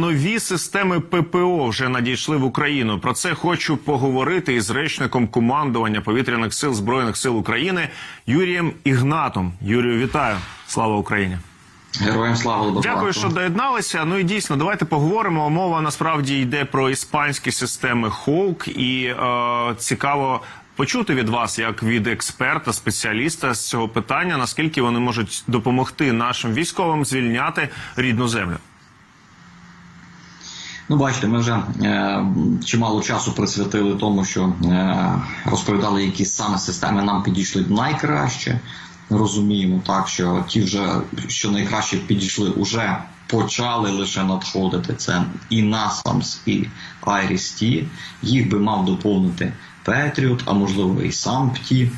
нові системи ППО вже надійшли в Україну. Про це хочу поговорити із речником командування повітряних сил збройних сил України Юрієм Ігнатом. Юрію, вітаю! Слава Україні! Героям слава доброго Дякую, що доєдналися. Ну і дійсно, давайте поговоримо. Мова насправді йде про іспанські системи Hawk. і е, цікаво почути від вас, як від експерта, спеціаліста з цього питання, наскільки вони можуть допомогти нашим військовим звільняти рідну землю. Ну, бачите, ми вже е, чимало часу присвятили тому, що е, розповідали, які саме системи нам підійшли найкраще. Розуміємо так, що ті вже що найкраще підійшли, вже почали лише надходити. Це і NASAMS, і IRIS-T. Їх би мав доповнити Петріот, а можливо і сам ПТІ,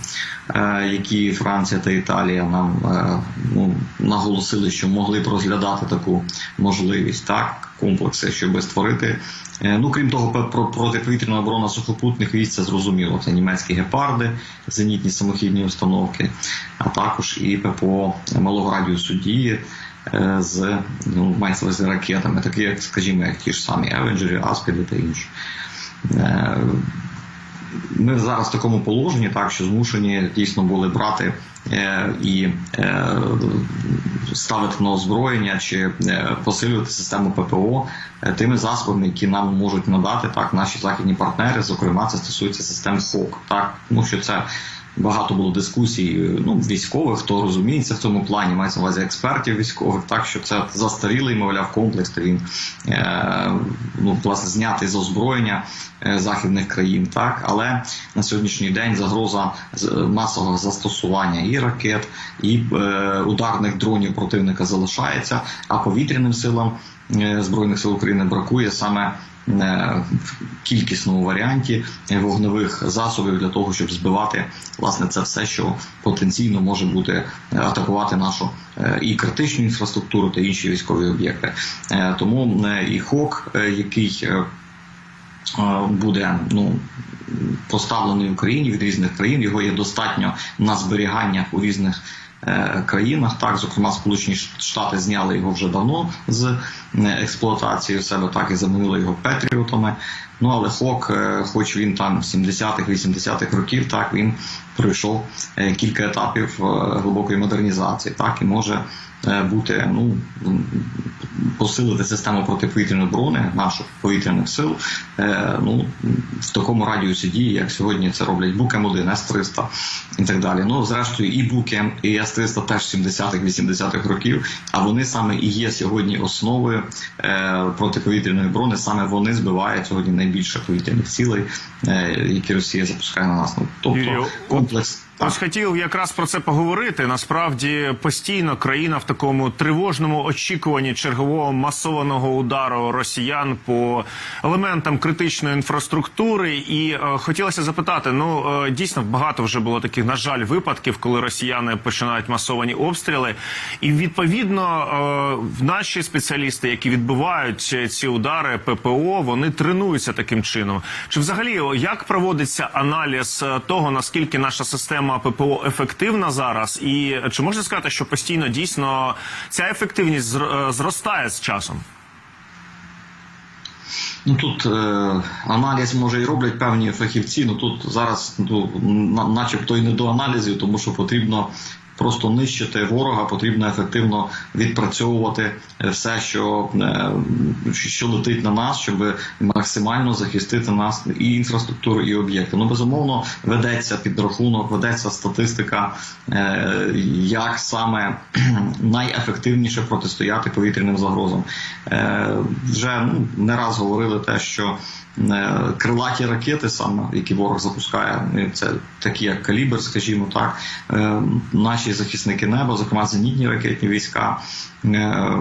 е, які Франція та Італія нам е, ну, наголосили, що могли б розглядати таку можливість, так, комплекси, щоб створити. Е, Ну, крім того, про протиповітряна оборона сухопутних військ, це зрозуміло. Це німецькі гепарди, зенітні самохідні установки, а також і ППО малого радіусу дії з ну, на увазі ракетами, такі як, скажімо, як ті ж самі Евенджері, Аспіди та інші. Ми зараз в такому положенні, так що змушені дійсно були брати е, і е, ставити на озброєння чи е, посилювати систему ППО тими засобами, які нам можуть надати так наші західні партнери. Зокрема, це стосується систем СОК, так тому що це. Багато було дискусій ну, військових, хто розуміється в цьому плані, мається на увазі експертів військових, так що це застарілий, мовляв, комплекс, то він е, ну, власне знятий з озброєння е, західних країн. Так, але на сьогоднішній день загроза масового застосування і ракет, і е, ударних дронів противника залишається, а повітряним силам е, збройних сил України бракує саме. е, в кількісному варіанті е, вогневих засобів для того, щоб збивати власне це все, що потенційно може бути е, атакувати нашу е, і критичну інфраструктуру та інші військові об'єкти. Е, Тому е, і ХОК, е, який е, е, буде ну. Поставлений в Україні від різних країн, його є достатньо на зберігання у різних е, країнах. Так, зокрема, Сполучені Штати зняли його вже давно з е, експлуатації у себе, так і замінили його петріотами. Ну але ХОК, е, хоч він там 70-х, 80-х років, так він пройшов е, кілька етапів е, глибокої модернізації, так і може е, бути ну посилити систему протиповітряної оборони наших повітряних сил. Ну в такому радіусі дії, як сьогодні це роблять Бук М1, С-300 і так далі. Ну зрештою, і Бук М, і С-300 теж 70-х, 80-х років. А вони саме і є сьогодні основою протиповітряної оборони. Саме вони збивають сьогодні найбільше повітряних цілей, які Росія запускає на нас. Ну тобто Юрію, комплекс. Ось хотів якраз про це поговорити. Насправді постійно країна в такому тривожному очікуванні чергового масованого удару росіян по елементам критичної інфраструктури. І е, хотілося запитати: ну е, дійсно багато вже було таких, на жаль, випадків, коли росіяни починають масовані обстріли. І відповідно е, наші спеціалісти, які відбивають ці удари ППО, вони тренуються таким чином. Чи взагалі як проводиться аналіз е, того, наскільки наша система ППО ефективна зараз, і чи можна сказати, що постійно дійсно ця ефективність е, зростає з часом? Ну тут е, аналіз може і роблять певні фахівці. Ну тут зараз ну, на, начебто і не до аналізів, тому що потрібно просто нищити ворога, потрібно ефективно відпрацьовувати е, все, що, е, що летить на нас, щоб максимально захистити нас і інфраструктуру, і об'єкти. Ну безумовно ведеться підрахунок, ведеться статистика, е, як саме найефективніше протистояти повітряним загрозам. Вже ну, не раз говорили те, що крилаті ракети, саме які ворог запускає, е, це такі як калібр, скажімо так. е, Наші захисники неба, зокрема зенітні ракетні війська, е,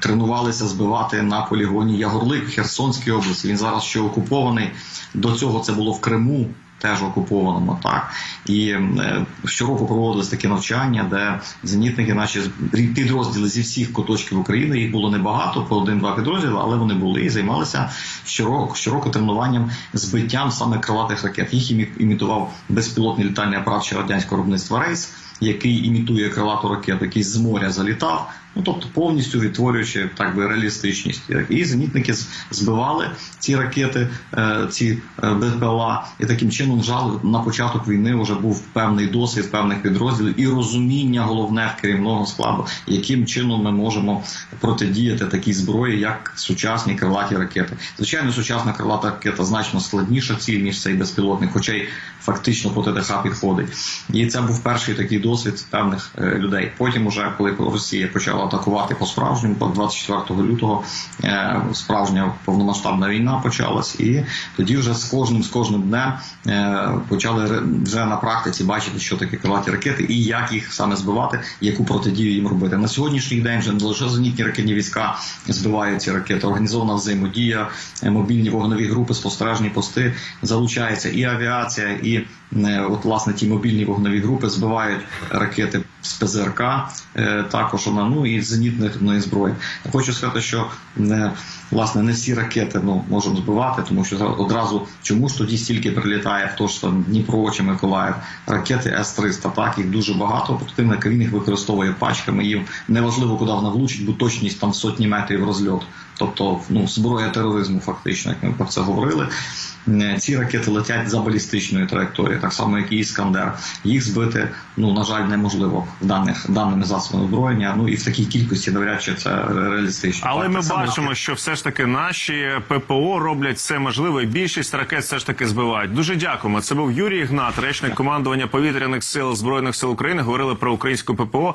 тренувалися збивати на полігоні Ягорлик Херсонській області. Він зараз ще окупований. До цього це було в Криму. Теж окупованому, так і е, щороку проводились такі навчання, де зенітники, наші підрозділи зі всіх куточків України, їх було небагато, по один-два підрозділи, але вони були і займалися щороку, щороку тренуванням збиттям саме крилатих ракет. Їх імі- імітував безпілотний літальний апарат ще радянського виробництва Рейс, який імітує крилату ракету, який з моря залітав, Ну тобто повністю відтворюючи так би реалістичність. І зенітники збивали ці ракети, е, ці е, БПЛА, і таким чином жал на початок війни вже був певний досвід певних підрозділів і розуміння головне керівного складу, яким чином ми можемо протидіяти такій зброї, як сучасні крилаті ракети. Звичайно, сучасна крилата ракета значно складніша ціль ніж цей безпілотник, хоча й фактично по ТТХ підходить. І це був перший такий досвід певних е, людей. Потім, уже коли Росія почала атакувати по справжньому, по 24 лютого е, справжня повномасштабна війна почалась, і тоді вже з кожним з кожним днем е, почали вже на практиці бачити, що таке крилаті ракети і як їх саме збивати, яку протидію їм робити. На сьогоднішній день вже не лише зенітні ракетні війська збивають ці ракети, організована взаємодія, е, мобільні вогневі групи, спостережні пости залучається і авіація, і от власне ті мобільні вогневі групи збивають ракети з ПЗРК, також вона ну і зенітної зброї. Я хочу сказати, що не, власне не всі ракети ну можемо збивати, тому що одразу чому ж тоді стільки прилітає, хто ж там Дніпро чи Миколаїв, ракети С-300, так їх дуже багато. Противник він їх використовує пачками. Їм неважливо, куди вона влучить, бо точність там сотні метрів розльот. Тобто, ну зброя тероризму, фактично, як ми про це говорили. Е, Ці ракети летять за балістичною траєкторією, так само як і Іскандер. Їх збити, ну на жаль, неможливо в даних даними засобами озброєння. Ну і в такій кількості навряд чи це реалістично. Але Так, ми так бачимо, що все ж таки наші ППО роблять все можливе. і Більшість ракет все ж таки збивають. Дуже дякуємо. Це був Юрій Ігнат, речник командування повітряних сил збройних сил України. Говорили про українську ППО.